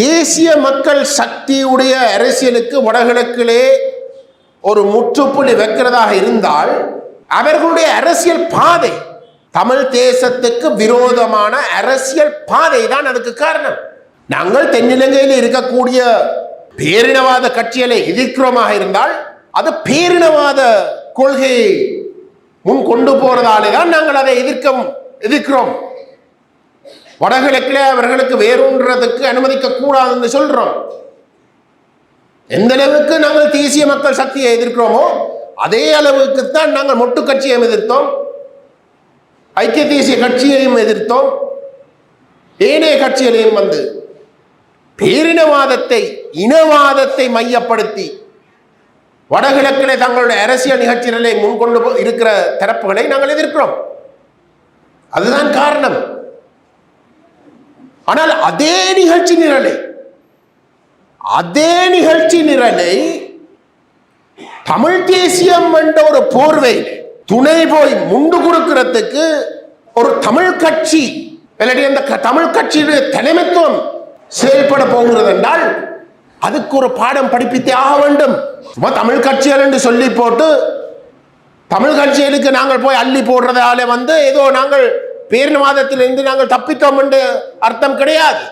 தேசிய மக்கள் சக்தியுடைய அரசியலுக்கு வடகிழக்கிலே ஒரு முற்றுப்புள்ளி வைக்கிறதாக இருந்தால் அவர்களுடைய அரசியல் பாதை தமிழ் தேசத்துக்கு விரோதமான அரசியல் பாதை தான் அதுக்கு காரணம். நாங்கள் தென்னிலங்கையில் இருக்கக்கூடிய பேரினவாத கட்சிகளை எதிர்க்கிறோமாக இருந்தால் அது பேரினவாத கொள்கையை முன் கொண்டு போறதாலே தான் நாங்கள் அதை எதிர்க்க எதிர்க்கிறோம். வடகிழக்கில் அவர்களுக்கு வேரூன்றதுக்கு அனுமதிக்க கூடாதுன்னு சொல்றோம். எந்த அளவுக்கு நாங்கள் தேசிய மக்கள் சக்தியை எதிர்க்கிறோமோ அதே அளவுக்கு தான் நாங்கள் மொட்டு கட்சியையும் எதிர்த்தோம். ஐக்கிய தேசிய கட்சியையும் எதிர்த்தோம். ஏனைய கட்சிகளையும் வந்து பேரினவாதத்தை இனவாதத்தை மையப்படுத்தி வடகிழக்கில் தங்களுடைய அரசியல் நிகழ்ச்சிகளை முன்கொண்டு இருக்கிற தரப்புகளை நாங்கள் எதிர்க்கிறோம். அதுதான் காரணம். ஆனால் அதே நிகழ்ச்சி நிரலை அதே நிகழ்ச்சி நிரலை தமிழ் தேசியம் என்ற ஒரு போர்வை துணை போய் முண்டு கொடுக்கிறதுக்கு ஒரு தமிழ் கட்சி இல்லாட்டி அந்த க- தமிழ் கட்சியுடைய தலைமைத்துவம் செயல்பட போகிறது என்றால் அதுக்கு ஒரு பாடம் படிப்பித்தே ஆக வேண்டும். சும்மா தமிழ் கட்சிகள் என்று சொல்லி போட்டு தமிழ் கட்சிகளுக்கு நாங்கள் போய் அள்ளி போடுறதால வந்து ஏதோ நாங்கள் பேரினவாதத்திலிருந்து நாங்கள் தப்பித்தோம் என்று அர்த்தம் கிடையாது.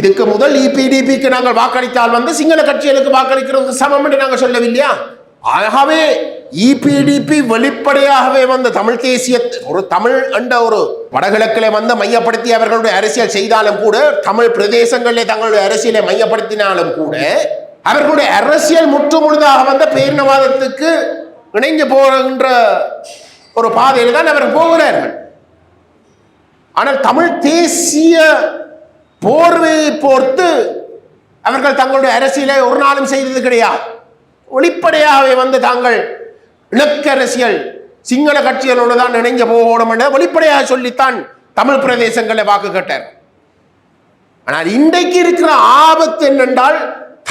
இதுக்கு முதல் இபிடிபிக்கு நாங்கள் வாக்களித்தால் வந்து சிங்கள கட்சிகளுக்கு வாக்களிக்கிறது சமம் என்று நாங்கள் சொல்லவில்லையா? ஆகவே இபிடிபி வெளிப்படையாகவே வந்த தமிழ் தேசிய ஒரு தமிழ் என்ற ஒரு வடகிழக்கிலே வந்து மையப்படுத்தி அவர்களுடைய அரசியல் செய்தாலும் கூட தமிழ் பிரதேசங்களிலே தங்களுடைய அரசியலை மையப்படுத்தினாலும் கூட அவர்களுடைய அரசியல் முற்று முழுதாக வந்த பேரினவாதத்துக்கு இணைஞ்சு போகின்ற ஒரு பாதையில் தான் அவர்கள் போகிறார்கள். ஆனால் தமிழ் தேசிய போர்வையை போர்த்து அவர்கள் தங்களுடைய அரசியலை ஒரு நாளும் செய்தது கிடையாது. வெளிப்படையாகவே வந்து தாங்கள் இலக்க அரசியல் சிங்கள கட்சிகளோடு தான் இணைஞ்சு போகணும் என வெளிப்படையாக சொல்லித்தான் தமிழ் பிரதேசங்களை வாக்கு கேட்டார். ஆனால் இன்றைக்கு இருக்கிற ஆபத்து என்னென்றால்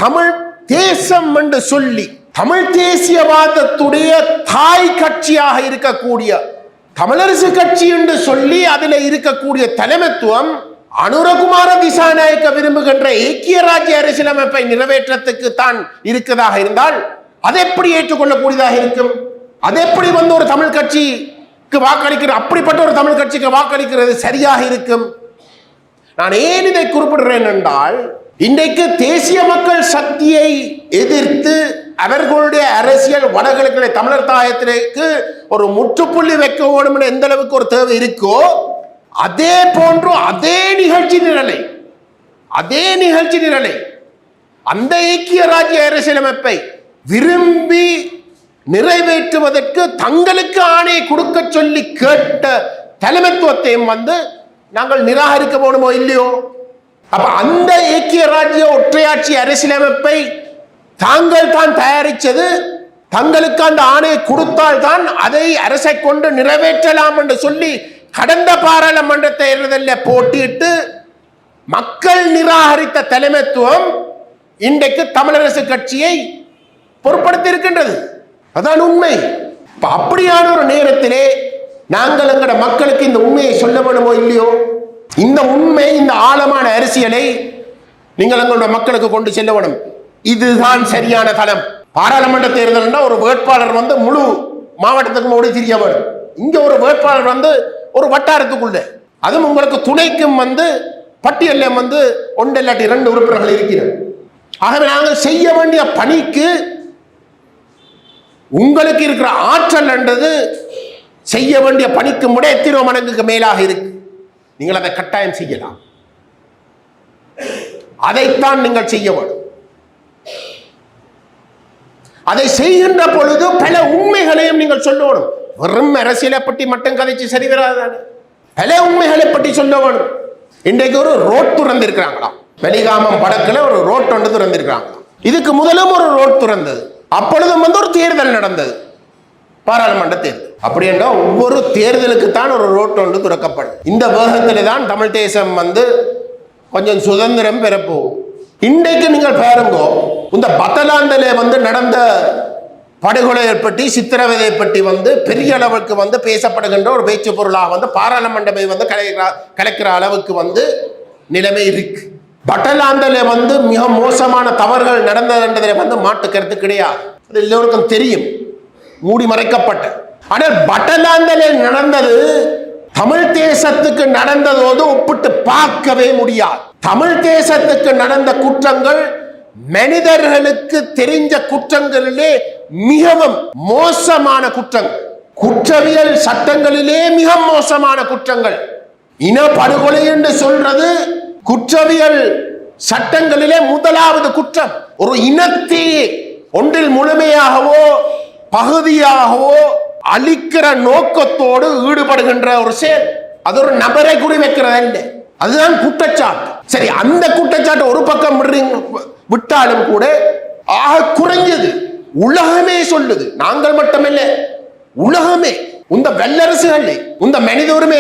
தமிழ் தேசம் என்று சொல்லி தமிழ் தேசியவாதத்துடைய தாய் கட்சியாக இருக்கக்கூடிய தமிழரசு கட்சி என்று சொல்லி அதில் இருக்கக்கூடிய தலைமைத்துவம் அனுரகுமார திசாநாயக்க விரும்புகின்ற ஐக்கிய ராஜ்ய அரசியலமைப்பை நிறைவேற்றத்துக்கு தான் இருக்கதாக இருந்தால் அதை எப்படி ஏற்றுக்கொள்ளக்கூடியதாக இருக்கும்? அது எப்படி வந்து ஒரு தமிழ் கட்சிக்கு வாக்களிக்கிற அப்படிப்பட்ட ஒரு தமிழ் கட்சிக்கு வாக்களிக்கிறது சரியாக இருக்கும்? நான் ஏன் இதை குறிப்பிடுறேன் என்றால் இன்றைக்கு தேசிய மக்கள் சக்தியை எதிர்த்து அவர்களுடைய அரசியல் வடகிழக்கிலே தமிழர் தாயத்திற்கு ஒரு முற்றுப்புள்ளி வைக்க வேண்டும் என்ற எந்த அளவுக்கு ஒரு தேவை இருக்கோ அதே போன்று அதே நிகழ்ச்சி நிரலை அதே நிகழ்ச்சி நிரலை அந்த ஐக்கிய ராஜ்ய அரசியலமைப்பை விரும்பி நிறைவேற்றுவதற்கு தங்களுக்கு ஆணையை கொடுக்க சொல்லி கேட்ட தலைமைத்துவத்தையும் வந்து நாங்கள் நிராகரிக்க போகணுமோ இல்லையோ? அப்ப அந்த ஐக்கிய ராஜ்ய ஒற்றையாட்சி அரசியலமைப்பை தாங்கள் தான் தயாரித்தது. தங்களுக்கு அந்த ஆணையை கொடுத்தால் தான் அதை அரசை கொண்டு நிறைவேற்றலாம் என்று சொல்லி கடந்த பாராளுமன்ற தேர்தலில் போட்டியிட்டு மக்கள் நிராகரித்த தலைமைத்துவம் இன்றைக்கு தமிழரசு கட்சியை பொருட்படுத்தி இருக்கின்றது அதான் உண்மை. இப்போ அப்படியான ஒரு நேரத்திலே நாங்கள் எங்கட மக்களுக்கு இந்த உண்மையை சொல்ல வேணுமோ இல்லையோ? இந்த உண்மை இந்த ஆழமான அரசியலை நீங்கள் எங்களோட மக்களுக்கு கொண்டு செல்ல வேணும். இதுதான் சரியான தளம். பாராளுமன்ற தேர்தல்னா ஒரு வேட்பாளர் வந்து முழு மாவட்டத்துக்கும் ஓடி திரிய வேணும் இங்க ஒரு வேட்பாளர் வந்து ஒரு வட்டாரத்துக்குள்ள. அதுவும் உங்களுக்கு துணைக்கும் வந்து பட்டியலில் வந்து ஒன்று இல்லாட்டி இரண்டு உறுப்பினர்கள் இருக்கிறது ஆகவே நாங்கள் செய்ய வேண்டிய பணிக்கு உங்களுக்கு இருக்கிற ஆற்றல் என்றது செய்ய வேண்டிய பணிக்கு முட எத்திரோ மடங்குக்கு மேலாக இருக்கு. நீங்கள் அதை கட்டாயம் செய்யலாம். அதைத்தான் நீங்கள் செய்ய வேண்டும். அதை செய்கின்ற பொழுது பல உண்மைகளையும் நீங்கள் சொல்லணும் வெறும் அரசியலை பற்றி மட்டும் கதைச்சு சரி வராதானே? பல உண்மைகளை பற்றி சொல்ல வேணும். இன்றைக்கு ஒரு ரோட் திறந்திருக்கிறாங்களாம். வெளிகாமம் வடக்கில் ஒரு ரோட் ஒன்று திறந்திருக்கிறாங்களாம். இதுக்கு முதலும் ஒரு ரோட் துறந்தது. அப்பொழுதும் வந்து ஒரு தேர்தல் நடந்தது. பாராளுமன்ற தேர்தல். அப்படி என்றால் ஒவ்வொரு தேர்தலுக்கு தான் ஒரு ரோட் ஒன்று திறக்கப்படும். இந்த வேகத்தில் தான் தமிழ் தேசம் வந்து கொஞ்சம் சுதந்திரம் பெறப்போகும் இன்றைக்கு நீங்கள் பாருங்கோ இந்த பத்தலாண்டிலே வந்து நடந்த படுகொலையை பற்றி சித்திரவதை பற்றி வந்து பெரிய அளவுக்கு வந்து பேசப்படுகின்ற ஒரு பேச்சு பொருளாக வந்து பாராளுமன்றமே வந்து கலைக்கிற கலைக்கிற அளவுக்கு வந்து நிலைமை இருக்கு. பட்டலாந்தலே வந்து மிக மோசமான தவறுகள் நடந்ததுன்றதில் வந்து மாட்டுக்கிறது கருத்து கிடையாது. அது எல்லோருக்கும் தெரியும். மூடி மறைக்கப்பட்ட. ஆனால் பட்டலாந்தலே நடந்தது தமிழ் தேசத்துக்கு நடந்ததோடு ஒப்பிட்டு பார்க்கவே முடியாது. தமிழ் தேசத்துக்கு நடந்த குற்றங்கள் மனிதர்களுக்கு தெரிஞ்ச குற்றங்களிலே மிகவும் மோசமான குற்றங்கள். குற்றவியல் சட்டங்களிலே மிக மோசமான குற்றங்கள். இன படுகொலை என்று சொல்றது குற்றவியல் சட்டங்களிலே முதலாவது குற்றம். ஒரு இனத்தை ஒன்றில் முழுமையாகவோ பகுதியாகவோ அழிக்கிற நோக்கத்தோடு ஈடுபடுகின்ற ஒரு செயல். அது ஒரு நபரை குறிவைக்கிறது இல்லை. அதுதான் குற்றச்சாட்டு. சரி அந்த குற்றச்சாட்டு ஒரு பக்கம் விடுறீங்க- விட்டாலும் கூட ஆக குறைஞ்சது. உலகமே சொல்லுது. நாங்கள் மட்டுமில்லை. உலகமே. இந்த வல்லரசுகள் இந்த மனித உரிமை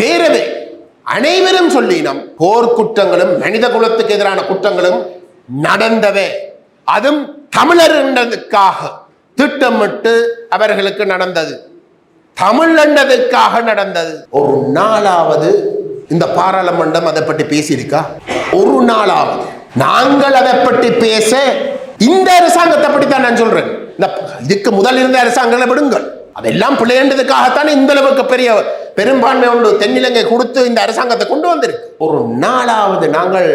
பேரவை. அனைவரும் சொல்லினோம் போர் குற்றங்களும் மனித குலத்துக்கு எதிரான குற்றங்களும் நடந்தவே. அதுவும் தமிழர் என்றதுக்காக. திட்டமிட்டு அவர்களுக்கு நடந்தது. தமிழ் நடந்தது. ஒரு நாளாவது இந்த பாராளுமன்றம் அதை பற்றி பேசியிருக்கா? ஒரு நாளாவது. நாங்கள் அதை பற்றி பேச இந்த அரசாங்கத்தை பற்றி தான் நான் சொல்றேன். இந்த இதுக்கு முதல் இருந்த அரசாங்கங்களை விடுங்கள். அதெல்லாம் பிள்ளைன்றதுக்காகத்தான் இந்த அளவுக்கு பெரிய பெரும்பான்மை உண்டு. தென்னிலங்கை கொடுத்து இந்த அரசாங்கத்தை கொண்டு வந்திருக்கு. ஒரு நாளாவது நாங்கள்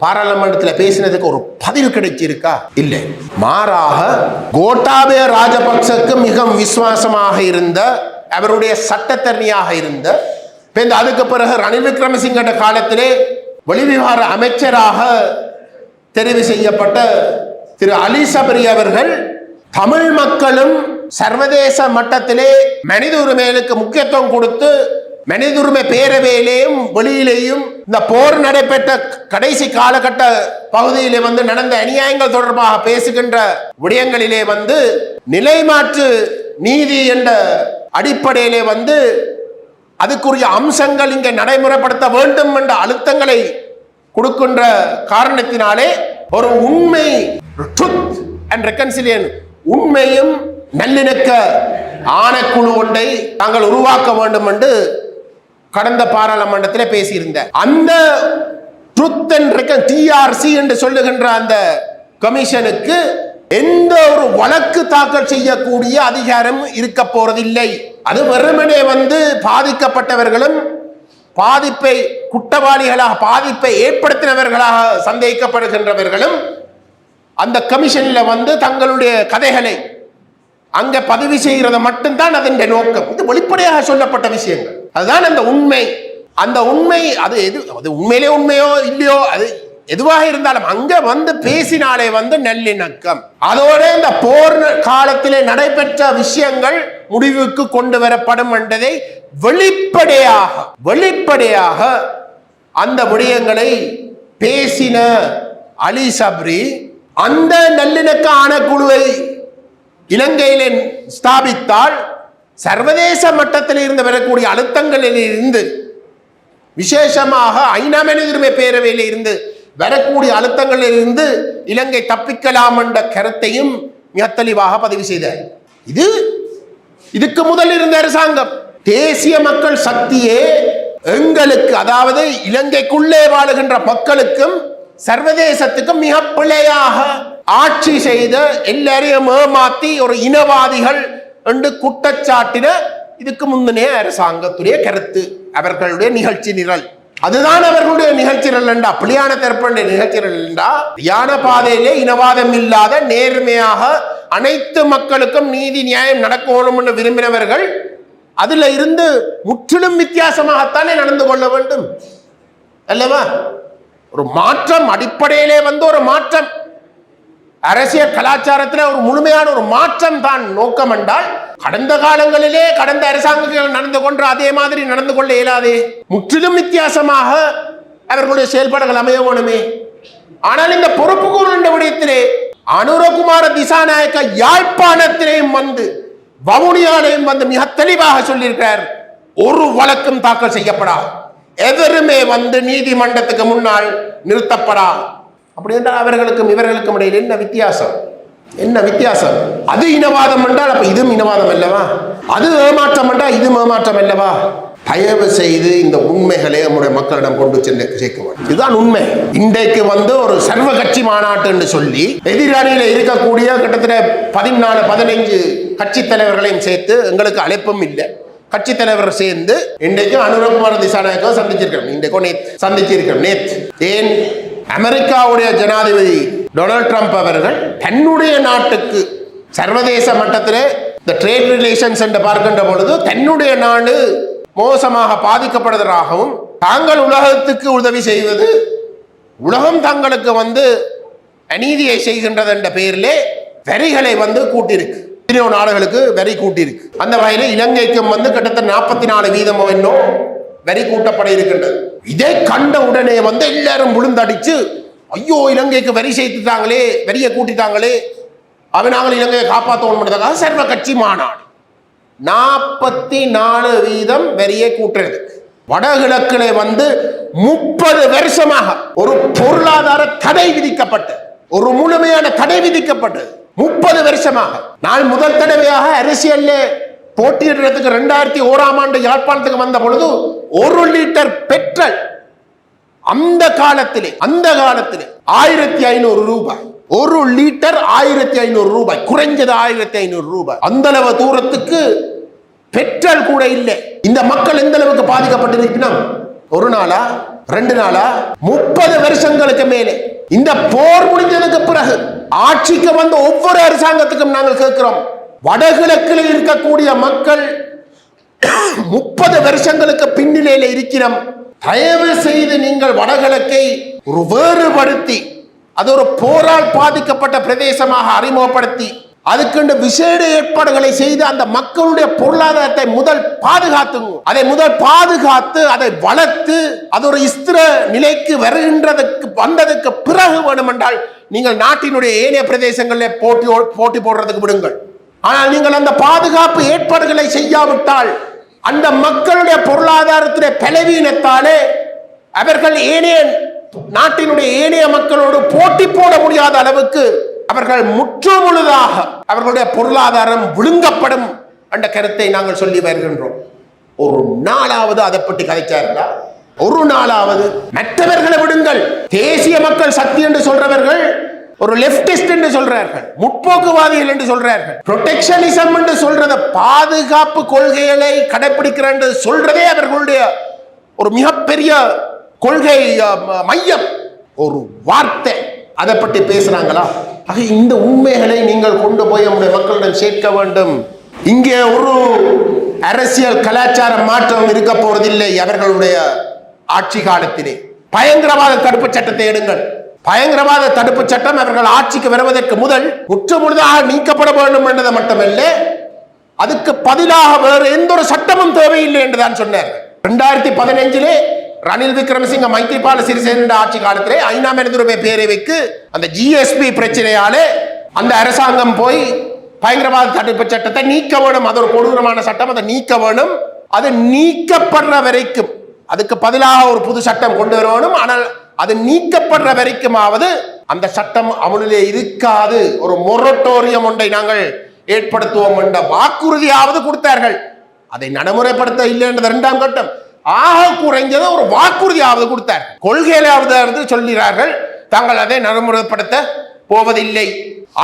பாராளுமன்றத்தில் பேசினதுக்கு ஒரு பதில் கிடைச்சிருக்கா? இல்லை. மாறாக கோட்டாபே ராஜபக்சக்கு மிக விசுவாசமாக இருந்த அவருடைய சட்டத்தரணியாக இருந்த இப்ப அதுக்கு பிறகு ரணில் விக்ரமசிங்கட காலத்திலே வெளிவிவகார அமைச்சராக தெரிவு செய்யப்பட்ட திரு அலி சபரி அவர்கள் தமிழ் மக்களும் சர்வதேச மட்டத்திலே மனித உரிமைகளுக்கு முக்கியத்துவம் கொடுத்து மனித உரிமை பேரவையிலேயும் வெளியிலேயும் இந்த போர் நடைபெற்ற கடைசி காலகட்ட பகுதியிலே வந்து நடந்த அநியாயங்கள் தொடர்பாக பேசுகின்ற விடயங்களிலே வந்து நிலைமாற்று நீதி என்ற அடிப்படையிலே வந்து அதுக்குரிய அம்சங்கள் இங்கே நடைமுறைப்படுத்த வேண்டும் என்ற அழுத்தங்களை கொடுக்கின்ற காரணத்தினாலே ஒரு உண்மை ட்ருத் அண்ட் ரெக்கன்சிலியன் உண்மையும் நல்லிணக்க ஆணைக்குழு ஒன்றை தாங்கள் உருவாக்க வேண்டும் என்று கடந்த பாராளுமன்றத்தில் பேசியிருந்த. அந்த ட்ருத் அண்ட் டிஆர்சி என்று சொல்லுகின்ற அந்த கமிஷனுக்கு எந்த ஒரு வழக்கு தாக்கல் செய்யக்கூடிய அதிகாரம் இருக்க போறதில்லை. அது வெறுமனே வந்து பாதிக்கப்பட்டவர்களும் பாதிப்பை குற்றவாளிகளாக பாதிப்பை ஏற்படுத்தினவர்களாக சந்தேகிக்கப்படுகின்றவர்களும் அந்த கமிஷனில் வந்து தங்களுடைய கதைகளை அங்க பதிவு செய்கிறது மட்டும்தான் அதன் நோக்கம். இது வெளிப்படையாக சொல்லப்பட்ட விஷயங்கள். அதுதான் அந்த உண்மை. அந்த உண்மை அது எது அது உண்மையிலே உண்மையோ இல்லையோ அது எதுவாக இருந்தாலும் அங்க வந்து பேசினாலே வந்து நல்லிணக்கம். அதோட இந்த போர் காலத்திலே நடைபெற்ற விஷயங்கள் முடிவுக்கு கொண்டு வரப்படும் என்றதை வெளிப்படையாக வெளிப்படையாக அந்த விடயங்களை பேசின அலி சப்ரி அந்த நல்லிணக்க ஆணைக்குழுவை இலங்கையிலே ஸ்தாபித்தால் சர்வதேச மட்டத்தில் இருந்து வரக்கூடிய அழுத்தங்களில் இருந்து விசேஷமாக ஐநா மனிதர்மை பேரவையில் இருந்து வரக்கூடிய அழுத்தங்களில் இருந்து இலங்கை தப்பிக்கலாம் என்ற கருத்தையும் மிக தெளிவாக பதிவு செய்தார். இது இதுக்கு முதல் இருந்த அரசாங்கம். தேசிய மக்கள் சக்தியே எங்களுக்கு அதாவது இலங்கைக்குள்ளே வாழுகின்ற மக்களுக்கும் சர்வதேசத்துக்கும் மிக பிழையாக ஆட்சி செய்த எல்லாரையும் ஏமாத்தி ஒரு இனவாதிகள் என்று குற்றச்சாட்டின இதுக்கு முந்தினே அரசாங்கத்துடைய கருத்து. அவர்களுடைய நிகழ்ச்சி நிரல். அதுதான் அவர்களுடைய நிகழ்ச்சி நிரல் என்றா பிள்ளையான தரப்புடைய நிகழ்ச்சி நிரல் என்றா பாதையிலே இனவாதம் இல்லாத நேர்மையாக அனைத்து மக்களுக்கும் நீதி நியாயம் நடக்கணும் என்று விரும்பினவர்கள் அதுல இருந்து முற்றிலும் வித்தியாசமாகத்தானே நடந்து கொள்ள வேண்டும். அல்லவா? ஒரு மாற்றம் அடிப்படையிலே வந்து ஒரு மாற்றம். அரசியல் கலாச்சாரத்தில் ஒரு முழுமையான ஒரு மாற்றம் தான் நோக்கம் என்றால் கடந்த காலங்களிலே கடந்த அரசாங்கங்கள் நடந்து கொண்டு அதே மாதிரி நடந்து கொள்ள இயலாது. முற்றிலும் வித்தியாசமாக அவர்களுடைய செயல்பாடுகள் அமைய வேணுமே. ஆனால் இந்த பொறுப்பு கூறுகின்ற விடயத்திலே அனுரகுமார திசாநாயக்க யாழ்ப்பாணத்திலேயும் வந்து வவுனியாலையும் வந்து மிக தெளிவாக சொல்லியிருக்கிறார் ஒரு வழக்கும் தாக்கல் செய்யப்படா எவருமே வந்து நீதிமன்றத்துக்கு முன்னால் நிறுத்தப்படா அப்படி என்றால் அவர்களுக்கும் இவர்களுக்கும் இடையில் என்ன வித்தியாசம்? என்ன வித்தியாசம்? அது இனவாதம் என்றால் அப்ப இதுவும் இனவாதம் அல்லவா? அது ஏமாற்றம் என்றால் இது ஏமாற்றம் அல்லவா? தயவு செய்து இந்த உண்மைகளை நம்முடைய மக்களிடம் கொண்டு சென்று சேர்க்க வேண்டும். இதுதான் உண்மை. இன்றைக்கு வந்து ஒரு சர்வ கட்சி மாநாட்டு என்று சொல்லி எதிரணியில் இருக்கக்கூடிய கிட்டத்தட்ட பதினாலு பதினைஞ்சு கட்சி தலைவர்களையும் சேர்த்து எங்களுக்கு அழைப்பும் இல்லை. கட்சி தலைவர் சேர்ந்து இன்றைக்கும் அனுரகுமார் திசாநாயகம் சந்திச்சிருக்கிறோம். இன்றைக்கும் நேத் சந்திச்சிருக்கிறோம். நேத். ஏன்? அமெரிக்காவுடைய ஜனாதிபதி டொனால்ட் ட்ரம்ப் அவர்கள் தன்னுடைய நாட்டுக்கு சர்வதேச மட்டத்திலே இந்த ட்ரேட் ரிலேஷன்ஸ் என்று பார்க்கின்ற பொழுது தன்னுடைய நாடு மோசமாக பாதிக்கப்படுவதாகவும் தாங்கள் உலகத்துக்கு உதவி செய்வது உலகம் தங்களுக்கு வந்து அநீதியை செய்கின்றது என்ற பெயரிலே வரிகளை வந்து கூட்டியிருக்கு. எத்தனையோ நாடுகளுக்கு வரி கூட்டியிருக்கு. அந்த வகையில் இலங்கைக்கும் வந்து கிட்டத்தட்ட நாற்பத்தி நாலு வீதம் வேணும் வரி கூட்டப்பட இருக்கின்றது. இதை கண்ட உடனே வந்து எல்லாரும் விழுந்தடிச்சு ஐயோ இலங்கைக்கு வரி சேர்த்துட்டாங்களே வரியை கூட்டிட்டாங்களே அவன் நாங்கள் இலங்கையை காப்பாற்றணும் காப்பாற்றணுன்றதுக்காக சர்வ கட்சி மாநாடு. நாற்பத்தி நாலு வீதம் வரியை கூட்டுறது. வடகிழக்கிலே வந்து முப்பது வருஷமாக ஒரு பொருளாதார தடை விதிக்கப்பட்டு ஒரு முழுமையான தடை விதிக்கப்பட்டது முப்பது வருஷமாக நான் முதல் தடவையாக அரசியல்ல போட்டியிடுறதுக்கு ரெண்டாயிரத்தி ஓராம் ஆண்டு யாழ்ப்பாணத்துக்கு வந்த பொழுது ஒரு லிட்டர் பெட்ரோல் அந்த காலத்திலே அந்த காலத்திலே ஆயிரத்தி ஐநூறு ரூபாய். ஒரு லிட்டர் ஆயிரத்தி ஐநூறு ரூபாய். குறைஞ்சது ஆயிரத்தி ஐநூறு ரூபாய். அந்த அளவு தூரத்துக்கு பெட்ரோல் கூட இல்லை. இந்த மக்கள் எந்த அளவுக்கு பாதிக்கப்பட்டிருக்கணும் ஒரு நாளா ரெண்டு நாளா முப்பது வருஷங்களுக்கு மேலே. இந்த போர் முடிஞ்சதுக்கு பிறகு ஆட்சிக்கு வந்த ஒவ்வொரு அரசாங்கத்துக்கும் நாங்கள் கேட்கிறோம். வடகிழக்கில் இருக்கக்கூடிய மக்கள் முப்பது வருஷங்களுக்கு பின்னிலையில் இருக்கிறோம். தயவு செய்து நீங்கள் வடகிழக்கை ஒரு வேறுபடுத்தி அது ஒரு போரால் பாதிக்கப்பட்ட பிரதேசமாக அறிமுகப்படுத்தி அதுக்கென்று விசேட ஏற்பாடுகளை செய்து அந்த மக்களுடைய பொருளாதாரத்தை முதல் பாதுகாத்துங்க. அதை முதல் பாதுகாத்து அதை வளர்த்து அது ஒரு இஸ்திர நிலைக்கு வருகின்றதுக்கு வந்ததுக்கு பிறகு வேணுமென்றால் நீங்கள் நாட்டினுடைய ஏனைய பிரதேசங்களில் போட்டி போட்டி போடுறதுக்கு விடுங்கள். ஆனால் நீங்கள் அந்த பாதுகாப்பு ஏற்பாடுகளை செய்யாவிட்டால் அந்த மக்களுடைய பொருளாதாரத்திலே பலவீனத்தாலே அவர்கள் ஏனைய நாட்டினுடைய ஏனைய மக்களோடு போட்டி போட முடியாத அளவுக்கு அவர்கள் முற்றுமுழுதாக அவர்களுடைய பொருளாதாரம் விழுங்கப்படும் என்ற கருத்தை நாங்கள் சொல்லி வருகின்றோம். ஒரு நாளாவது அதை பற்றி கதைச்சார்களா? ஒரு நாளாவது மற்றவர்களை விடுங்கள். தேசிய மக்கள் சக்தி என்று சொல்றவர்கள் ஒரு லெப்டிஸ்ட் என்று சொல்றார்கள். முற்போக்குவாதிகள் என்று சொல்றார்கள். புரொடெக்ஷனிசம் என்று சொல்றத பாதுகாப்பு கொள்கைகளை கடைபிடிக்கிற என்று சொல்றதே அவர்களுடைய ஒரு மிகப்பெரிய கொள்கை மையம். ஒரு வார்த்தை. அதை பற்றி பேசுறாங்களா? ஆக இந்த உண்மைகளை நீங்கள் கொண்டு போய் நம்முடைய மக்களிடம் சேர்க்க வேண்டும். இங்கே ஒரு அரசியல் கலாச்சார மாற்றம் இருக்க போவதில்லை அவர்களுடைய ஆட்சி காலத்திலே. பயங்கரவாத தடுப்பு சட்டத்தை எடுங்கள். பயங்கரவாத தடுப்பு சட்டம் அவர்கள் ஆட்சிக்கு வருவதற்கு முதல் முற்றுமுழுதாக நீக்கப்பட வேண்டும் என்றது மட்டுமல்ல அதுக்கு பதிலாக வேறு எந்த ஒரு சட்டமும் தேவையில்லை என்றுதான் சொன்னார். ரெண்டாயிரத்தி பதினைஞ்சிலே ரணில் விக்ரமசிங்க மைத்திரிபால சிறிசேன ஆட்சி காலத்திலே ஐநா மனிதருடைய பேரவைக்கு அந்த ஜிஎஸ்பி பிரச்சனையாலே அந்த அரசாங்கம் போய் பயங்கரவாத தடுப்பு சட்டத்தை நீக்க வேணும் அது ஒரு கொடூரமான சட்டம் அதை நீக்க வேணும் அது நீக்கப்படுற வரைக்கும் அதுக்கு பதிலாக ஒரு புது சட்டம் கொண்டு வரணும் ஆனால் அது நீக்கப்படுற வரைக்குமாவது அந்த சட்டம் அமலிலே இருக்காது. ஒரு மொரட்டோரியம் ஒன்றை நாங்கள் ஏற்படுத்துவோம் என்ற வாக்குறுதியாவது கொடுத்தார்கள். அதை நடைமுறைப்படுத்த இல்லை என்ற இரண்டாம் கட்டம். ஆக குறைஞ்சது ஒரு வாக்குறுதியாவது கொடுத்தார் கொள்கையிலாவது சொல்கிறார்கள். தாங்கள் அதை நடைமுறைப்படுத்த போவதில்லை.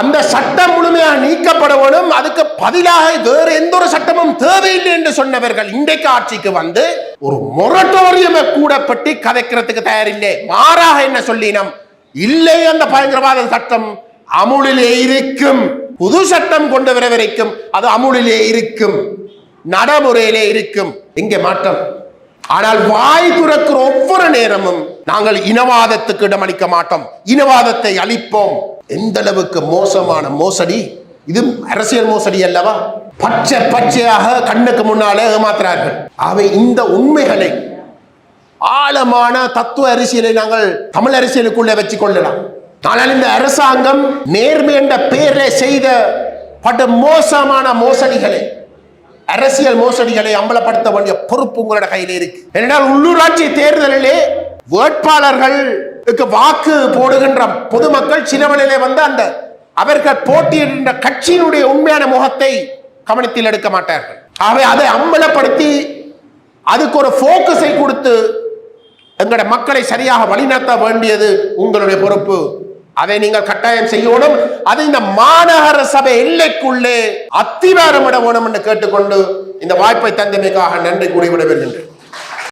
அந்த சட்டம் முழுமையாக நீக்கப்பட வேணும் அதுக்கு பதிலாக வேறு எந்த ஒரு சட்டமும் தேவையில்லை என்று சொன்னவர்கள் இன்றைக்கு ஆட்சிக்கு வந்து ஒரு மொரட்டோரியமை கூட பற்றி கதைக்கிறதுக்கு தயாரில்லை. மாறாக என்ன சொல்லினோம்? இல்லை அந்த பயங்கரவாத சட்டம் அமுலிலே இருக்கும். புது சட்டம் கொண்டு வர வரைக்கும் அது அமுலிலே இருக்கும். நடைமுறையிலே இருக்கும். இங்கே மாற்றம். ஆனால் வாய் துறக்கிற ஒவ்வொரு நேரமும் நாங்கள் இனவாதத்துக்கு இடமளிக்க மாட்டோம். இனவாதத்தை அளிப்போம் எந்த அளவுக்கு மோசமான மோசடி? இது அரசியல் மோசடி அல்லவா? பச்சை பச்சையாக கண்ணுக்கு முன்னாலே ஏமாத்துறார்கள். அவை இந்த உண்மைகளை ஆழமான தத்துவ அரசியலை நாங்கள் தமிழ் அரசியலுக்குள்ளே வச்சு கொள்ளலாம் ஆனால் இந்த அரசாங்கம் நேர்மை என்ற செய்த பட்டு மோசமான மோசடிகளை அரசியல் மோசடிகளை அம்பலப்படுத்த வேண்டிய பொறுப்பு உங்களோட கையில் இருக்கு. ஏனென்றால் உள்ளூராட்சி தேர்தலிலே வேட்பாளர்கள் வாக்கு போடுகின்ற பொதுமக்கள் சிலவழிலே வந்து அந்த அவர்கள் போட்டியிடுகின்ற கட்சியினுடைய உண்மையான முகத்தை கவனத்தில் எடுக்க மாட்டார்கள். ஆகவே அதை அம்பலப்படுத்தி அதுக்கு ஒரு போக்கஸை கொடுத்து எங்களோட மக்களை சரியாக வழிநடத்த வேண்டியது உங்களுடைய பொறுப்பு. அதை நீங்கள் கட்டாயம் செய்யணும். அது இந்த மாநகர சபை எல்லைக்குள்ளே அத்திவாரமிட வேணும் என்று கேட்டுக்கொண்டு இந்த வாய்ப்பை தந்தமைக்காக நன்றி கூறி வேண்டும்